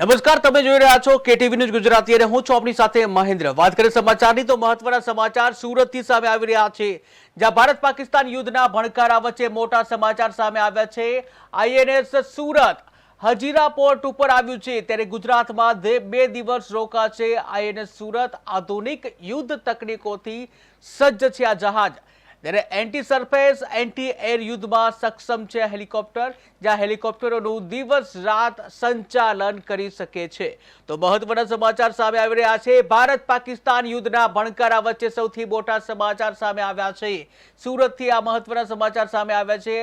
નમસ્કાર, તમે જોઈ રહ્યા છો કેટીવી ન્યૂઝ ગુજરાતી અને હું છું આપની સાથે મહેન્દ્ર. વાત કરીએ સમાચારની તો મહત્વના સમાચાર સુરતથી સામે આવી રહ્યા છે. જ્યાં ભારત પાકિસ્તાન યુદ્ધના ભણકારા વચ્ચે મોટા સમાચાર સામે આવ્યા છે. આઈએનએસ સુરત હજીરા પોર્ટ ઉપર આવ્યું છે. ત્યારે ગુજરાતમાં બે દિવસ રોકાશે આઈએનએસ સુરત. આધુનિક યુદ્ધ તકનીકોથી સજ્જ છે આ જહાજ. ત્યારે એન્ટી સરફેસ એન્ટી એર યુદ્ધમાં સક્ષમ છે હેલિકોપ્ટર, જ્યાં હેલિકોપ્ટરોનું દિવસ રાત સંચાલન કરી શકે છે. તો મહત્વના સમાચાર સામે આવી રહ્યા છે. ભારત પાકિસ્તાન યુદ્ધના ભણકારા વચ્ચે સૌથી મોટા સમાચાર સામે આવ્યા છે. સુરતથી આ મહત્વના સમાચાર સામે આવ્યા છે.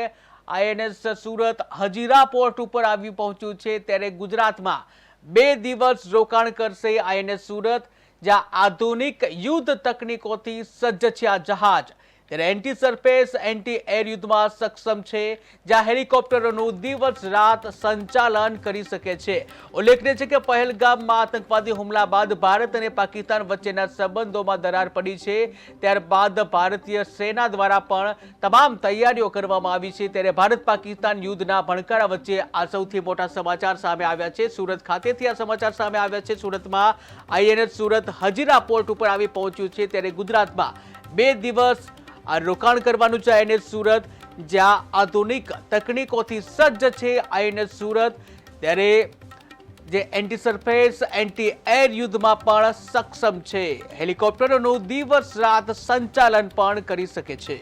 આઈએનએસ સુરત હજીરા પોર્ટ ઉપર આવી પહોંચ્યું છે. ત્યારે ગુજરાતમાં બે દિવસ રોકાણ કરશે આઈએનએસ સુરત, જ્યાં આધુનિક યુદ્ધ તકનીકોથી સજ્જ છે આ જહાજ. ત્યારે એન્ટી સરફેસ એન્ટી એર યુદ્ધમાં સક્ષમ છે, જ્યાં હેલિકોપ્ટરોનું દિવસ રાત સંચાલન કરી શકે છે. ઉલ્લેખનીય છે કે પહેલગામમાં આતંકવાદી હુમલા બાદ ભારત અને પાકિસ્તાન વચ્ચેના સંબંધોમાં દરાર પડી છે. ત્યારબાદ ભારતીય સેના દ્વારા પણ તમામ તૈયારીઓ કરવામાં આવી છે. ત્યારે ભારત પાકિસ્તાન યુદ્ધના ભણકારા વચ્ચે આ સૌથી મોટા સમાચાર સામે આવ્યા છે. સુરત ખાતેથી આ સમાચાર સામે આવ્યા છે. સુરતમાં આઈએનએસ સુરત હજીરા પોર્ટ ઉપર આવી પહોંચ્યું છે. ત્યારે ગુજરાતમાં બે દિવસ આ રોકાણ કરવાનું છે આઈએનએસ સુરત, જ્યાં આધુનિક તકનીકોથી સજ્જ છે આઈએનએસ સુરત. ત્યારે જે એન્ટી સરફેસ એન્ટી એર યુદ્ધમાં પણ સક્ષમ છે. હેલિકોપ્ટરોનું દિવસ રાત સંચાલન પણ કરી શકે છે.